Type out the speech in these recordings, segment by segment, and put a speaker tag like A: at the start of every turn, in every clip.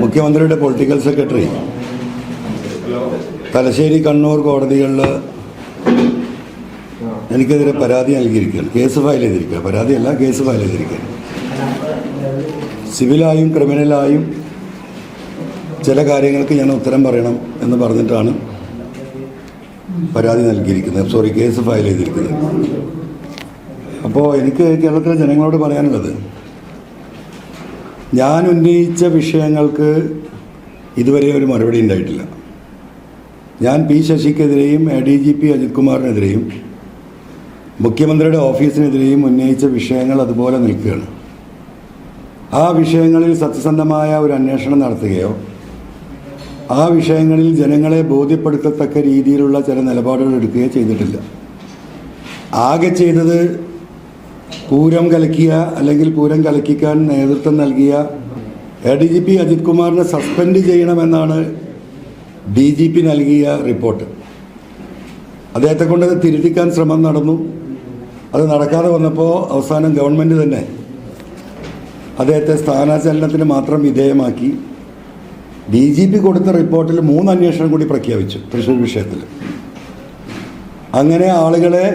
A: മുഖ്യമന്ത്രിയുടെ political secretary. Thalassery Kannur കോടതികളിൽ എനിക്കെതിരെ പരാതി നൽകിയിരിക്കുകയാണ്. കേസ് ഫയൽ ചെയ്തിരിക്കുക പരാതിയല്ല കേസ് ഫയൽ ചെയ്തിരിക്കുകയാണ്. സിവിലായും ക്രിമിനലായും ചില കാര്യങ്ങൾക്ക് ഞാൻ ഉത്തരം പറയണം എന്ന് പറഞ്ഞിട്ടാണ് പരാതി നൽകിയിരിക്കുന്നത്. സോറി കേസ് ഫയൽ ചെയ്തിരിക്കുന്നത്. അപ്പോൾ എനിക്ക് കേരളത്തിലെ ജനങ്ങളോട് പറയാനുള്ളത് ഞാൻ ഉന്നയിച്ച വിഷയങ്ങൾക്ക് ഇതുവരെ ഒരു മറുപടി ഉണ്ടായിട്ടില്ല. ഞാൻ P ശശിക്കെതിരെയും A D G P Ajith കുമാറിനെതിരെയും മുഖ്യമന്ത്രിയുടെ ഓഫീസിനെതിരെയും ഉന്നയിച്ച വിഷയങ്ങൾ അതുപോലെ നിൽക്കുകയാണ്. ആ വിഷയങ്ങളിൽ സത്യസന്ധമായ ഒരു അന്വേഷണം നടത്തുകയോ ആ വിഷയങ്ങളിൽ ജനങ്ങളെ ബോധ്യപ്പെടുത്തത്തക്ക രീതിയിലുള്ള ചില നിലപാടുകൾ എടുക്കുകയോ ചെയ്തിട്ടില്ല. ആകെ ചെയ്തത് പൂരം കലക്കിയ അല്ലെങ്കിൽ പൂരം കലക്കിക്കാൻ നേതൃത്വം നൽകിയ A D G P Ajith കുമാറിനെ സസ്പെൻഡ് ചെയ്യണമെന്നാണ് ഡി ജി പി നൽകിയ റിപ്പോർട്ട്. അദ്ദേഹത്തെ കൊണ്ട് തിരുത്തിക്കാൻ ശ്രമം നടന്നു. അത് നടക്കാതെ വന്നപ്പോൾ അവസാനം ഗവൺമെന്റ് തന്നെ അദ്ദേഹത്തെ സ്ഥാനാചലനത്തിന് മാത്രം വിധേയമാക്കി. ഡി ജി പി കൊടുത്ത റിപ്പോർട്ടിൽ മൂന്ന് അന്വേഷണം കൂടി പ്രഖ്യാപിച്ചു തൃശ്ശൂർ വിഷയത്തിൽ. അങ്ങനെ ആളുകളെ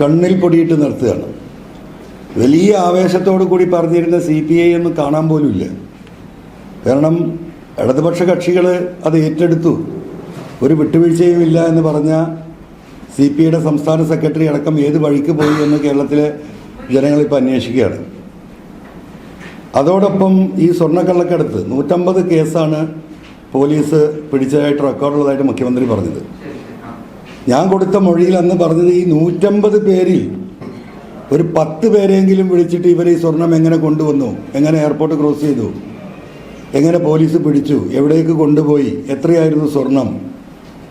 A: കണ്ണിൽ പൊടിയിട്ട് നിർത്തുകയാണ്. വലിയ ആവേശത്തോടു കൂടി പറഞ്ഞിരുന്ന സി പി ഐ ഒന്നും കാണാൻ പോലുമില്ല കാരണം ഇടതുപക്ഷ കക്ഷികൾ അത് ഏറ്റെടുത്തു. ഒരു വിട്ടുവീഴ്ചയും ഇല്ല എന്ന് പറഞ്ഞ സി പി ഐയുടെ സംസ്ഥാന സെക്രട്ടറി അടക്കം ഏത് വഴിക്ക് പോയി എന്ന് കേരളത്തിലെ ജനങ്ങളിപ്പോൾ അന്വേഷിക്കുകയാണ്. അതോടൊപ്പം ഈ സ്വർണക്കള്ളക്കടത്ത് നൂറ്റമ്പത് കേസാണ് പോലീസ് പിടിച്ചതായിട്ട് റെക്കോർഡുള്ളതായിട്ട് മുഖ്യമന്ത്രി പറഞ്ഞത്. ഞാൻ കൊടുത്ത മൊഴിയിൽ അന്ന് പറഞ്ഞത് ഈ നൂറ്റമ്പത് പേരിൽ ഒരു പത്ത് പേരെങ്കിലും വിളിച്ചിട്ട് ഇവർ ഈ സ്വർണം എങ്ങനെ കൊണ്ടുവന്നു? എങ്ങനെ എയർപോർട്ട് ക്രോസ് ചെയ്തു? എങ്ങനെ പോലീസ് പിടിച്ചു? എവിടേക്ക് കൊണ്ടുപോയി? എത്രയായിരുന്നു സ്വർണം?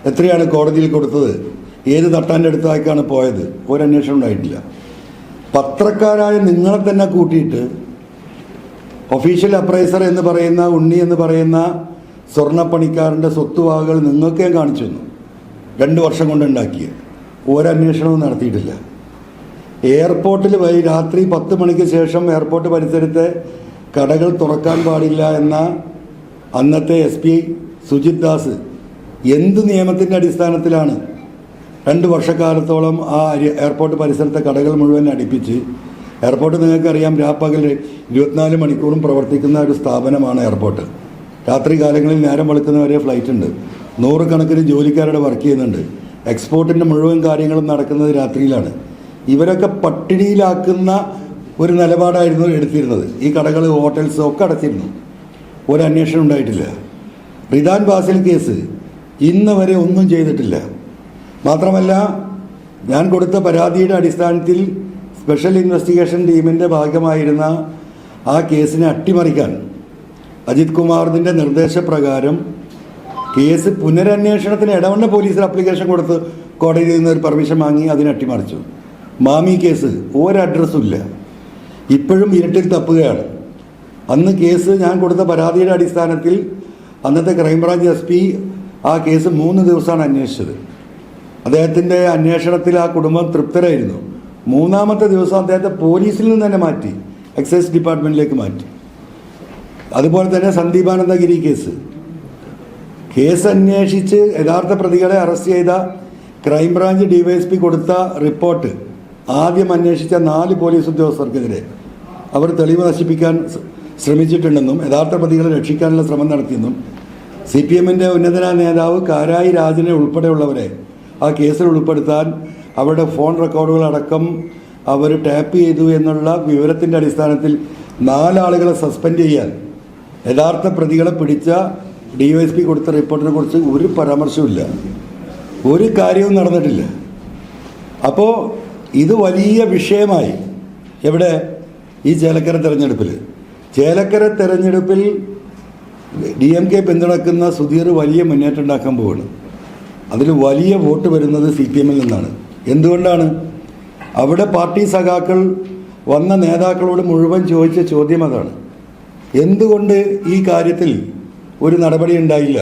A: എത്രയാണ് കോടതിയിൽ കൊടുത്തത്? ഏത് തട്ടാന്റെ അടുത്തായിക്കാണ് പോയത്? ഒരന്വേഷണം ഉണ്ടായിട്ടില്ല. പത്രക്കാരായ നിങ്ങളെ തന്നെ കൂട്ടിയിട്ട് ഒഫീഷ്യൽ അപ്രൈസർ എന്ന് പറയുന്ന ഉണ്ണി എന്ന് പറയുന്ന സ്വർണപ്പണിക്കാരന്റെ സ്വത്തുവകകൾ നിങ്ങൾക്ക് ഞാൻ കാണിച്ചു തന്നു. രണ്ട് വർഷം കൊണ്ട് ഉണ്ടാക്കിയത്. ഒരന്വേഷണവും നടത്തിയിട്ടില്ല. എയർപോർട്ടിൽ വൈ രാത്രി പത്ത് മണിക്ക് ശേഷം എയർപോർട്ട് പരിസരത്ത് കടകൾ തുറക്കാൻ പാടില്ല എന്ന അന്നത്തെ എസ് പി സുജിത് ദാസ് എന്ത് നിയമത്തിന്റെ അടിസ്ഥാനത്തിലാണ് രണ്ട് വർഷക്കാലത്തോളം ആ എയർപോർട്ട് പരിസരത്തെ കടകൾ മുഴുവൻ അടിപ്പിച്ച് എയർപോർട്ട് നിങ്ങൾക്കറിയാം രാപ്പകൽ ഇരുപത്തിനാല് മണിക്കൂറും പ്രവർത്തിക്കുന്ന ഒരു സ്ഥാപനമാണ് എയർപോർട്ട്. രാത്രി കാലങ്ങളിൽ നേരം വെളുക്കുന്നവരെ ഫ്ലൈറ്റ് ഉണ്ട്. നൂറുകണക്കിന് ജോലിക്കാരുടെ വർക്ക് ചെയ്യുന്നുണ്ട്. എക്സ്പോർട്ടിന്റെ മുഴുവൻ കാര്യങ്ങളും നടക്കുന്നത് രാത്രിയിലാണ്. ഇവരൊക്കെ പട്ടിണിയിലാക്കുന്ന ഒരു നിലപാടായിരുന്നു എടുത്തിരുന്നത്. ഈ കടകൾ ഹോട്ടൽസ് ഒക്കെ അടച്ചിരുന്നു. ഒരു അന്വേഷണം ഉണ്ടായിട്ടില്ല. റിദാൻ ബാസിൽ കേസ് ഇന്ന് വരെ ഒന്നും ചെയ്തിട്ടില്ല. മാത്രമല്ല ഞാൻ കൊടുത്ത പരാതിയുടെ അടിസ്ഥാനത്തിൽ സ്പെഷ്യൽ ഇൻവെസ്റ്റിഗേഷൻ ടീമിന്റെ ഭാഗമായിരുന്ന ആ കേസിനെ അട്ടിമറിക്കാൻ അജിത് കുമാറിന്റെ നിർദ്ദേശപ്രകാരം കേസ് പുനരന്വേഷണത്തിന് ഇടവണ്ണ പോലീസിൽ അപ്ലിക്കേഷൻ കൊടുത്ത് കോടതിയിൽ നിന്ന് ഒരു പെർമിഷൻ വാങ്ങി അതിനെ അട്ടിമറിച്ചു. മാമി കേസ് ഒരു അഡ്രസ്സും ഇല്ല ഇപ്പോഴും ഇരുട്ടിൽ തപ്പുകയാണ്. അന്ന് കേസ് ഞാൻ കൊടുത്ത പരാതിയുടെ അടിസ്ഥാനത്തിൽ അന്നത്തെ ക്രൈംബ്രാഞ്ച് എസ് പി ആ കേസ് മൂന്ന് ദിവസമാണ് അന്വേഷിച്ചത്. അദ്ദേഹത്തിന്റെ അന്വേഷണത്തിൽ ആ കുടുംബം തൃപ്തരായിരുന്നു. മൂന്നാമത്തെ ദിവസം അദ്ദേഹത്തെ പോലീസിൽ നിന്ന് തന്നെ മാറ്റി എക്സൈസ് ഡിപ്പാർട്ട്മെന്റിലേക്ക് മാറ്റി. അതുപോലെ തന്നെ സന്ദീപാനന്ദഗിരി കേസ്. കേസ് അന്വേഷിച്ച് യഥാർത്ഥ പ്രതികളെ അറസ്റ്റ് ചെയ്ത ക്രൈംബ്രാഞ്ച് ഡിവൈഎസ്പി കൊടുത്ത റിപ്പോർട്ട് ആദ്യം അന്വേഷിച്ച നാല് പോലീസ് ഉദ്യോഗസ്ഥർക്കെതിരെ അവർ തെളിവ് നശിപ്പിക്കാൻ ശ്ര- ശ്രമിച്ചിട്ടുണ്ടെന്നും യഥാർത്ഥ പ്രതികളെ രക്ഷിക്കാനുള്ള ശ്രമം നടത്തിയെന്നും സി പി എമ്മിന്റെ ഉന്നതനായ നേതാവ് കാരായി രാജനെ ഉൾപ്പെടെയുള്ളവരെ ആ കേസിൽ ഉൾപ്പെടുത്താൻ അവരുടെ ഫോൺ റെക്കോർഡുകളടക്കം അവർ ടാപ്പ് ചെയ്തു എന്നുള്ള വിവരത്തിന്റെ അടിസ്ഥാനത്തിൽ നാലാളുകളെ സസ്പെൻഡ് ചെയ്യാൻ യഥാർത്ഥ പ്രതികളെ പിടിച്ച ഡി വൈ എസ് പി കൊടുത്ത റിപ്പോർട്ടിനെ കുറിച്ച് ഒരു പരാമർശവുമില്ല. ഒരു കാര്യവും നടന്നിട്ടില്ല. അപ്പോൾ ഇത് വലിയ വിഷയമായി. എവിടെ? ഈ ചേലക്കര തെരഞ്ഞെടുപ്പിൽ ചേലക്കര തെരഞ്ഞെടുപ്പിൽ ഡി എം കെ പിന്തുണക്കുന്ന സുധീർ വലിയ മുന്നേറ്റം ഉണ്ടാക്കാൻ പോവുകയാണ് അതിൽ വലിയ വോട്ട് വരുന്നത് സി പി എമ്മിൽ നിന്നാണ്. എന്തുകൊണ്ടാണ്? അവിടെ പാർട്ടി സഖാക്കൾ വന്ന നേതാക്കളോട് മുഴുവൻ ചോദിച്ച ചോദ്യം അതാണ്. എന്തുകൊണ്ട് ഈ കാര്യത്തിൽ ഒരു നടപടി ഉണ്ടായില്ല?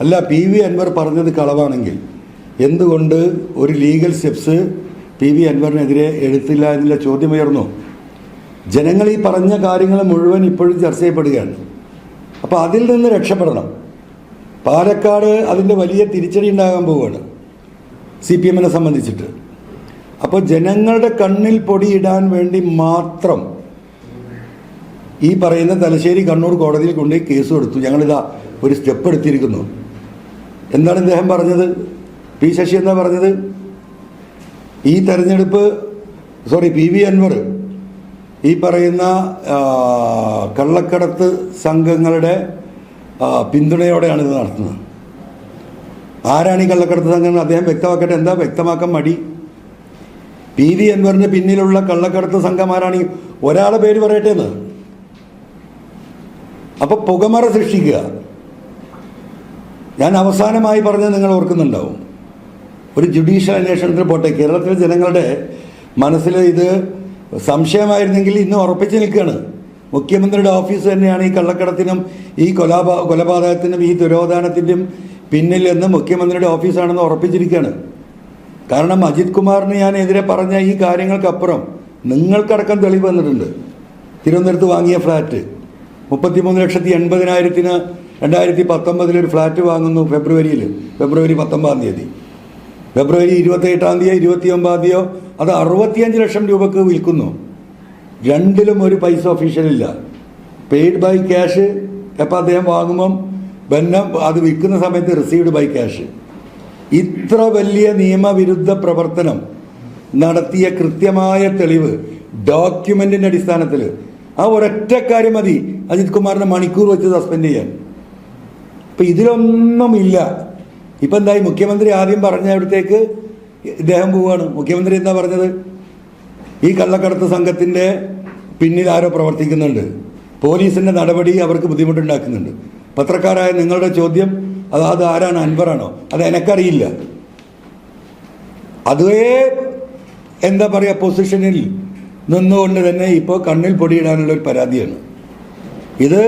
A: അല്ല പി വി അൻവർ പറഞ്ഞത് കളവാണെങ്കിൽ എന്തുകൊണ്ട് ഒരു ലീഗൽ സ്റ്റെപ്സ് പി വി അൻവറിനെതിരെ എഴുത്തില്ല എന്നുള്ള ചോദ്യമുയർന്നു. ജനങ്ങൾ ഈ പറഞ്ഞ കാര്യങ്ങൾ മുഴുവൻ ഇപ്പോഴും ചർച്ച ചെയ്യപ്പെടുകയാണ്. അപ്പോൾ അതിൽ നിന്ന് രക്ഷപ്പെടണം. പാലക്കാട് അതിന്റെ വലിയ തിരിച്ചടി ഉണ്ടാകാൻ പോവുകയാണ്. സി പി എമ്മിനെ സംബന്ധിച്ചിട്ട്. അപ്പോൾ ജനങ്ങളുടെ കണ്ണിൽ പൊടിയിടാൻ വേണ്ടി മാത്രം ഈ പറയുന്ന തലശ്ശേരി കണ്ണൂർ കോടതിയിൽ കൊണ്ടുപോയി കേസ് കൊടുത്തു. ഞങ്ങളിതാ ഒരു സ്റ്റെപ്പ് എടുത്തിരിക്കുന്നു. എന്താണ് അദ്ദേഹം പറഞ്ഞത്? പി ശശി എന്താ പറഞ്ഞത്? ഈ തെരഞ്ഞെടുപ്പ് സോറി പി വി അൻവർ ഈ പറയുന്ന കള്ളക്കടത്ത് സംഘങ്ങളുടെ പിന്തുണയോടെയാണ് ഇത് നടത്തുന്നത്. ആരാണ് ഈ കള്ളക്കടത്ത് സംഘങ്ങൾ? അദ്ദേഹം വ്യക്തമാക്കട്ടെ എന്താ വ്യക്തമാക്കാൻ മടി? പി വി അൻവറിന് പിന്നിലുള്ള കള്ളക്കടത്ത് സംഘം ആരാണ്? ഒരാളെ പേര് പറയട്ടെ എന്ന്. അപ്പൊ പുകമറ സൃഷ്ടിക്കുക. ഞാൻ അവസാനമായി പറഞ്ഞത് നിങ്ങൾ ഓർക്കുന്നുണ്ടാവും. ഒരു ജുഡീഷ്യൽ അന്വേഷണത്തിന് പോട്ടെ കേരളത്തിലെ ജനങ്ങളുടെ മനസ്സിൽ ഇത് സംശയമായിരുന്നെങ്കിൽ ഇന്ന് ഉറപ്പിച്ച് നിൽക്കുകയാണ്. മുഖ്യമന്ത്രിയുടെ ഓഫീസ് തന്നെയാണ് ഈ കള്ളക്കടത്തിനും ഈ കൊലാപാ കൊലപാതകത്തിനും ഈ ദുരോധാനത്തിന്റെയും പിന്നിൽ എന്ന് മുഖ്യമന്ത്രിയുടെ ഓഫീസാണെന്ന് ഉറപ്പിച്ചിരിക്കുകയാണ്. കാരണം അജിത് കുമാറിന് ഞാൻ എതിരെ പറഞ്ഞ ഈ കാര്യങ്ങൾക്കപ്പുറം നിങ്ങൾക്കടക്കം തെളിവ് വന്നിട്ടുണ്ട്. തിരുവനന്തപുരത്ത് വാങ്ങിയ ഫ്ലാറ്റ്. മുപ്പത്തിമൂന്ന് ലക്ഷത്തി എൺപതിനായിരത്തിന് രണ്ടായിരത്തി പത്തൊമ്പതിൽ ഒരു ഫ്ലാറ്റ് വാങ്ങുന്നു ഫെബ്രുവരിയിൽ. ഫെബ്രുവരി പത്തൊമ്പതാം തീയതി. ഫെബ്രുവരി ഇരുപത്തിയെട്ടാം തീയതി ഇരുപത്തി ഒമ്പതാം തീയതിയോ അത് അറുപത്തിയഞ്ച് ലക്ഷം രൂപക്ക് വിൽക്കുന്നു. രണ്ടിലും ഒരു പൈസ ഒഫീഷ്യലില്ല. പെയ്ഡ് ബൈ ക്യാഷ് എപ്പോൾ അദ്ദേഹം വാങ്ങുമ്പം ബന്നം അത് വിൽക്കുന്ന സമയത്ത് റിസീവ്ഡ് ബൈ ക്യാഷ് ഇത്ര വലിയ നിയമവിരുദ്ധ പ്രവർത്തനം നടത്തിയ കൃത്യമായ തെളിവ് ഡോക്യുമെന്റിന്റെ അടിസ്ഥാനത്തിൽ. ആ ഒരൊറ്റ കാര്യം മതി. അജിത് കുമാറിനെ മണിക്കൂർ വെച്ച് സസ്പെൻഡ് ചെയ്യാൻ. ഇതിലൊന്നും ഇതിലൊന്നുമില്ല. ഇപ്പൊ എന്തായി? മുഖ്യമന്ത്രി ആദ്യം പറഞ്ഞ അവിടത്തേക്ക് ഇദ്ദേഹം പോവാണ്. മുഖ്യമന്ത്രി എന്താ പറഞ്ഞത്? ഈ കള്ളക്കടത്ത് സംഘത്തിന്റെ പിന്നിൽ ആരോ പ്രവർത്തിക്കുന്നുണ്ട്. പോലീസിന്റെ നടപടി അവർക്ക് ബുദ്ധിമുട്ടുണ്ടാക്കുന്നുണ്ട്. പത്രക്കാരായ നിങ്ങളുടെ ചോദ്യം അത് അത് ആരാണ്? അൻവറാണോ? അത് എനക്കറിയില്ല. അതേ എന്താ പറയുക പൊസിഷനിൽ നിന്നുകൊണ്ട് തന്നെ ഇപ്പോൾ കണ്ണിൽ പൊടിയിടാനുള്ള ഒരു പരാതിയാണ്. ഇത്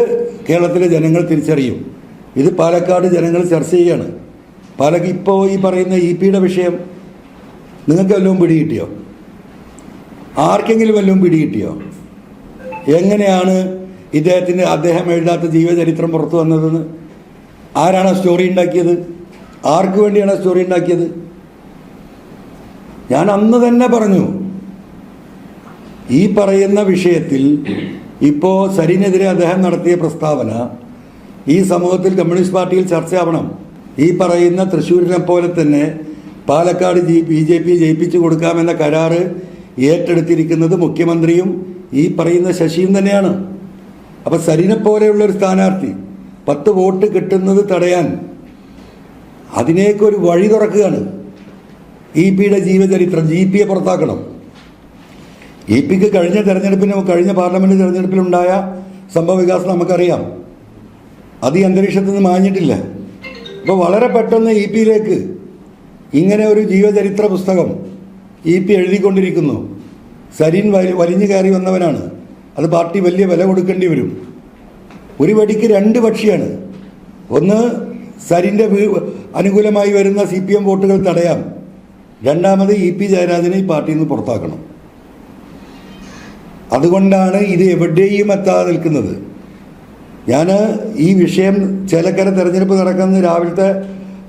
A: കേരളത്തിലെ ജനങ്ങൾ തിരിച്ചറിയും. ഇത് പാലക്കാട് ജനങ്ങൾ ചർച്ച ചെയ്യാണ്. പാലക്ക് ഇപ്പോൾ ഈ പറയുന്ന ഇ പിയുടെ വിഷയം നിങ്ങൾക്ക് വല്ലതും പിടികിട്ടിയോ ആർക്കെങ്കിലും വല്ലതും പിടികിട്ടിയോ എങ്ങനെയാണ് ഇദ്ദേഹത്തിന് അദ്ദേഹം എഴുതാത്ത ജീവചരിത്രം പുറത്തു വന്നതെന്ന്? ആരാണ് സ്റ്റോറി ഉണ്ടാക്കിയത്? ആർക്ക് വേണ്ടിയാണ് സ്റ്റോറി ഉണ്ടാക്കിയത്? ഞാൻ അന്ന് തന്നെ പറഞ്ഞു ഈ പറയുന്ന വിഷയത്തിൽ ഇപ്പോൾ സരിനെതിരെ അദ്ദേഹം നടത്തിയ പ്രസ്താവന ഈ സമൂഹത്തിൽ കമ്മ്യൂണിസ്റ്റ് പാർട്ടിയിൽ ചർച്ചയാവണം. ഈ പറയുന്ന തൃശ്ശൂരിനെ പോലെ തന്നെ Palakkad G B J P ജയിപ്പിച്ചു കൊടുക്കാമെന്ന കരാറ് ഏറ്റെടുത്തിരിക്കുന്നത് മുഖ്യമന്ത്രിയും ഈ പറയുന്ന ശശിയും തന്നെയാണ്. അപ്പം സരിനെ പോലെയുള്ള ഒരു സ്ഥാനാർത്ഥി പത്ത് വോട്ട് കിട്ടുന്നത് തടയാൻ അതിനേക്കൊരു വഴി തുറക്കുകയാണ് ഇ പിയുടെ ജീവചരിത്രം ജി പിയെ പുറത്താക്കണം. ഇ പിക്ക് കഴിഞ്ഞ തെരഞ്ഞെടുപ്പിന് കഴിഞ്ഞ പാർലമെന്റ് തെരഞ്ഞെടുപ്പിലുണ്ടായ സംഭവ വികാസം നമുക്കറിയാം. അത് ഈ അന്തരീക്ഷത്തിൽ നിന്ന് മാഞ്ഞിട്ടില്ല. അപ്പോൾ വളരെ പെട്ടെന്ന് ഇ പിയിലേക്ക് ഇങ്ങനെ ഒരു ജീവചരിത്ര പുസ്തകം ഇ പി എഴുതിക്കൊണ്ടിരിക്കുന്നു. സരീൻ വലി വലിഞ്ഞു കയറി വന്നവനാണ്. അത് പാർട്ടി വലിയ വില കൊടുക്കേണ്ടി വരും. ഒരു വടിക്ക് രണ്ട് പക്ഷിയാണ്. ഒന്ന് സരിന്റെ അനുകൂലമായി വരുന്ന സി പി എം വോട്ടുകൾ തടയാം. രണ്ടാമത് ഇ പി ജയരാജനെ ഈ പാർട്ടിയിൽ നിന്ന് പുറത്താക്കണം. അതുകൊണ്ടാണ് ഇത് എവിടെയും എത്താതെ നിൽക്കുന്നത്. ഞാൻ ഈ വിഷയം ചേലക്കര തെരഞ്ഞെടുപ്പ് നടക്കുന്ന രാവിലത്തെ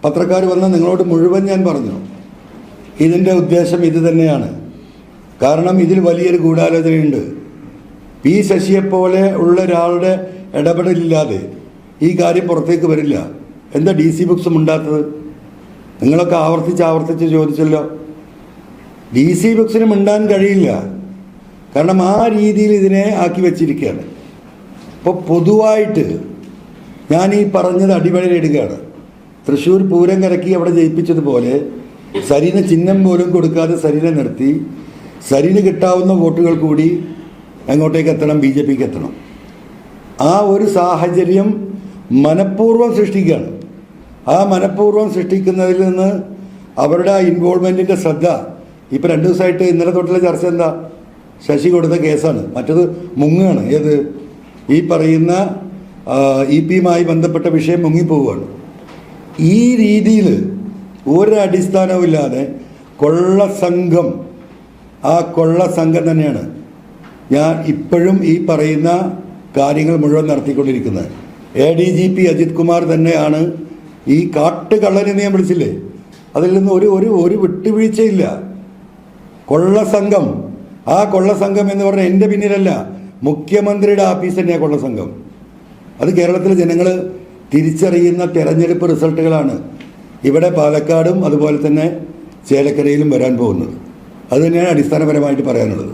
A: പത്രക്കാർ വന്ന് നിങ്ങളോട് മുഴുവൻ ഞാൻ പറഞ്ഞു. ഇതിന്റെ ഉദ്ദേശം ഇത് തന്നെയാണ്. കാരണം ഇതിൽ വലിയൊരു ഗൂഢാലോചനയുണ്ട്. പി ശശിയെപ്പോലെ ഉള്ള ഒരാളുടെ ഇടപെടലില്ലാതെ ഈ കാര്യം പുറത്തേക്ക് വരില്ല. എന്താ ഡി സി ബുക്സും ഉണ്ടാത്തത്? നിങ്ങളൊക്കെ ആവർത്തിച്ച് ആവർത്തിച്ച് ചോദിച്ചല്ലോ. ഡി സി ബുക്സിന് മിണ്ടാൻ കഴിയില്ല. കാരണം ആ രീതിയിൽ ഇതിനെ ആക്കി വെച്ചിരിക്കുകയാണ്. അപ്പോൾ പൊതുവായിട്ട് ഞാൻ ഈ പറഞ്ഞത് അടിവരയിടുകയാണ്. തൃശ്ശൂർ പൂരം കരക്കി അവിടെ ജയിപ്പിച്ചതുപോലെ സരിന് ചിഹ്നം പോലും കൊടുക്കാതെ സരിനെ നിർത്തി സരിന് കിട്ടാവുന്ന വോട്ടുകൾ കൂടി എങ്ങോട്ടേക്ക് എത്തണം ബി ജെ പിക്ക് എത്തണം. ആ ഒരു സാഹചര്യം മനഃപൂർവം സൃഷ്ടിക്കുകയാണ്. ആ മനഃപൂർവം സൃഷ്ടിക്കുന്നതിൽ നിന്ന് അവരുടെ ആ ഇൻവോൾവ്മെന്റിന്റെ ശ്രദ്ധ ഇപ്പോൾ രണ്ട് ദിവസമായിട്ട് ഇന്നലെ തൊട്ടുള്ള ചർച്ച എന്താ? ശശി കൊടുത്ത കേസാണ്. മറ്റത് മുങ്ങുകയാണ്. ഏത്? ഈ പറയുന്ന ഇ പിയുമായി ബന്ധപ്പെട്ട വിഷയം മുങ്ങിപ്പോവുകയാണ്. ഈ രീതിയിൽ ഒരടിസ്ഥാനവുമില്ലാതെ കൊള്ള സംഘം ആ കൊള്ള സംഘം തന്നെയാണ് ഞാൻ ഇപ്പോഴും ഈ പറയുന്ന കാര്യങ്ങൾ മുഴുവൻ നടത്തിക്കൊണ്ടിരിക്കുന്നത്. A D G P Ajith Kumar തന്നെയാണ് ഈ കാട്ടുകള്ളനെന്ന് ഞാൻ വിളിച്ചില്ലേ? അതിൽ നിന്ന് ഒരു ഒരു ഒരു വിട്ടുവീഴ്ചയില്ല. കൊള്ള സംഘം ആ കൊള്ള സംഘം എന്ന് പറഞ്ഞാൽ എന്റെ പിന്നിലല്ല മുഖ്യമന്ത്രിയുടെ ഓഫീസ് തന്നെയാണ് കൊള്ളസംഘം അത് കേരളത്തിലെ ജനങ്ങൾ തിരിച്ചറിയുന്ന തെരഞ്ഞെടുപ്പ് റിസൾട്ടുകളാണ് ഇവിടെ പാലക്കാടും അതുപോലെ തന്നെ ചേലക്കരയിലും വരാൻ പോകുന്നത്. അത് തന്നെയാണ് അടിസ്ഥാനപരമായിട്ട് പറയാനുള്ളത്.